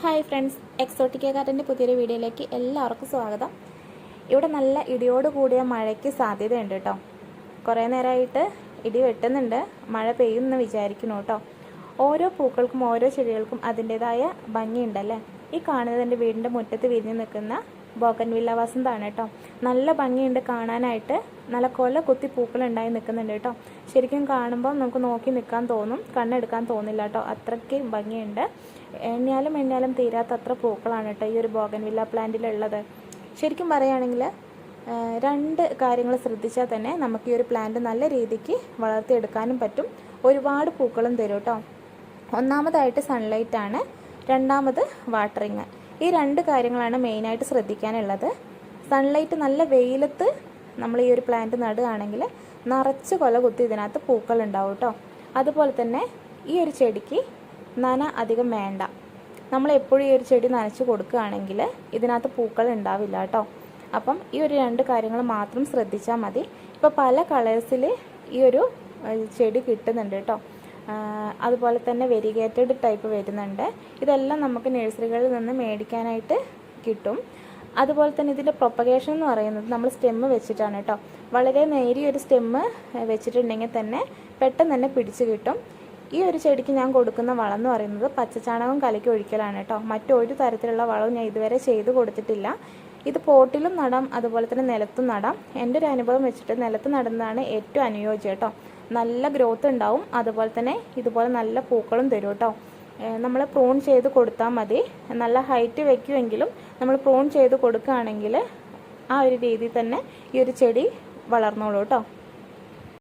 Hi friends Exotica കാറ്റിന്റെ പുതിയൊരു വീഡിയോയിലേക്ക് എല്ലാവർക്കും സ്വാഗതം. ഇവിടെ നല്ല ഇടിയോട് കൂടിയ മഴയ്ക്ക് സാധ്യതയുണ്ട് കേട്ടോ. കുറേ നേരമായിട്ട് ഇടി വെട്ടുന്നുണ്ട്. മഴ പെയ്യുമെന്ന് വിചാരിക്കുന്നു കേട്ടോ. ഓരോ പൂക്കൾക്കും ഓരോ ചെടികൾക്കും അതിന്റേതായ ഭംഗിയുണ്ടല്ലേ? ഈ കാണുന്നത് എന്റെ വീടിന്റെ മുറ്റത്ത് വിരിഞ്ഞ് നിൽക്കുന്ന ബോഗൻവില്ല വസന്താണ് കേട്ടോ. നല്ല ഭംഗിയുണ്ട് കാണാനായിട്ട്. നല്ല കൊല കുത്തി പൂക്കളുണ്ടായി നിൽക്കുന്നുണ്ട് കേട്ടോ. ശരിക്കും കാണുമ്പോൾ നമുക്ക് നോക്കി നിൽക്കാൻ തോന്നും. കണ്ണെടുക്കാൻ തോന്നില്ല കേട്ടോ. അത്രയ്ക്ക് ഭംഗിയുണ്ട്. എണ്ണിയാലും എണ്ണിയാലും തീരാത്തത്ര പൂക്കളാണ് കേട്ടോ ഈ ഒരു ബോഗൻവില്ല പ്ലാന്റിലുള്ളത്. ശരിക്കും പറയുകയാണെങ്കിൽ രണ്ട് കാര്യങ്ങൾ ശ്രദ്ധിച്ചാൽ തന്നെ നമുക്ക് ഈ ഒരു പ്ലാന്റ് നല്ല രീതിക്ക് വളർത്തിയെടുക്കാനും പറ്റും. ഒരുപാട് പൂക്കളും തരും കേട്ടോ. ഒന്നാമതായിട്ട് സൺലൈറ്റാണ് രണ്ടാമത് വാട്ടറിങ് ഈ രണ്ട് കാര്യങ്ങളാണ് മെയിനായിട്ട് ശ്രദ്ധിക്കാനുള്ളത്. സൺലൈറ്റ് നല്ല വെയിലത്ത് നമ്മൾ ഈ ഒരു പ്ലാന്റ് നടുകയാണെങ്കിൽ നിറച്ച് കൊല കുത്തി ഇതിനകത്ത് പൂക്കൾ ഉണ്ടാവും കേട്ടോ അതുപോലെ തന്നെ ഈ ഒരു ചെടിക്ക് നന അധികം വേണ്ട. നമ്മൾ എപ്പോഴും ഈ ഒരു ചെടി നനച്ച് കൊടുക്കുകയാണെങ്കിൽ ഇതിനകത്ത് പൂക്കൾ ഉണ്ടാവില്ല കേട്ടോ അപ്പം ഈ ഒരു രണ്ട് കാര്യങ്ങൾ മാത്രം ശ്രദ്ധിച്ചാൽ മതി. ഇപ്പോൾ പല കളേഴ്സിൽ ഈ ഒരു ചെടി കിട്ടുന്നുണ്ട് കേട്ടോ അതുപോലെ തന്നെ വെരിഗേറ്റഡ് ടൈപ്പ് വരുന്നുണ്ട്. ഇതെല്ലാം നമുക്ക് നഴ്സറികളിൽ നിന്ന് മേടിക്കാനായിട്ട് കിട്ടും. അതുപോലെ തന്നെ ഇതിന്റെ പ്രൊപ്പഗേഷൻ എന്ന് പറയുന്നത് നമ്മൾ സ്റ്റെമ്മ് വെച്ചിട്ടാണ് കേട്ടോ. വളരെ നേരിയ ഒരു സ്റ്റെമ്മ് വെച്ചിട്ടുണ്ടെങ്കിൽ തന്നെ പെട്ടെന്ന് തന്നെ പിടിച്ചു കിട്ടും. ഈ ഒരു ചെടിക്ക് ഞാൻ കൊടുക്കുന്ന വളം എന്ന് പറയുന്നത് പച്ചച്ചാണകം കലക്കി ഒഴിക്കലാണ് കേട്ടോ. മറ്റൊരു തരത്തിലുള്ള വളവും ഞാൻ ഇതുവരെ ചെയ്തു കൊടുത്തിട്ടില്ല. ഇത് പോട്ടിലും നടാം അതുപോലെ തന്നെ നിലത്തും നടാം. എന്റെ ഒരു അനുഭവം വെച്ചിട്ട് നിലത്ത് നടുന്നതാണ് ഏറ്റവും അനുയോജ്യം കേട്ടോ. നല്ല ഗ്രോത്ത് ഉണ്ടാവും. അതുപോലെ തന്നെ ഇതുപോലെ നല്ല പൂക്കളും തരും കേട്ടോ നമ്മൾ പ്രൂൺ ചെയ്ത് കൊടുത്താൽ മതി. നല്ല ഹൈറ്റ് വെക്കുമെങ്കിലും നമ്മൾ പ്രൂൺ ചെയ്ത് കൊടുക്കുകയാണെങ്കിൽ ആ ഒരു രീതിയിൽ തന്നെ ഈ ഒരു ചെടി വളർന്നോളൂ കേട്ടോ